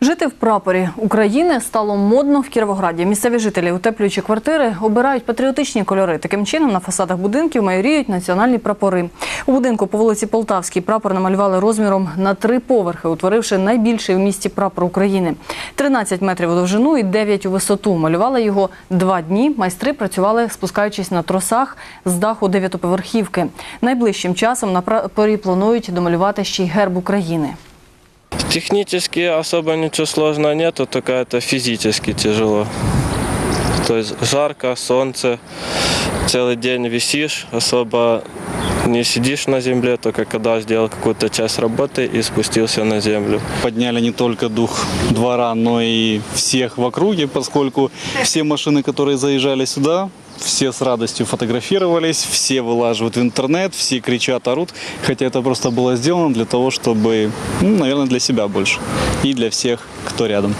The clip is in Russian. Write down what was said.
Жити в прапорі України стало модно в Кіровограді. Місцеві жителі, утеплюючи квартири, обирають патріотичні кольори. Таким чином на фасадах будинків майоріють національні прапори. У будинку по вулиці Полтавській прапор намалювали розміром на три поверхи, утворивши найбільший в місті прапор України. 13 метрів у довжину і 9 у висоту. Малювали його два дні. Майстри працювали, спускаючись на тросах з даху дев'ятоповерхівки. Найближчим часом на прапорі планують домалювати ще й герб України. Технически особо ничего сложного нету, только это физически тяжело. То есть жарко, солнце, целый день висишь, особо не сидишь на земле, только когда сделал какую-то часть работы и спустился на землю. подняли не только дух двора, но и всех в округе, поскольку все машины, которые заезжали сюда, все с радостью фотографировались, все вылаживают в интернет, все кричат, орут, хотя это просто было сделано для того, чтобы, ну, наверное, для себя больше и для всех, кто рядом.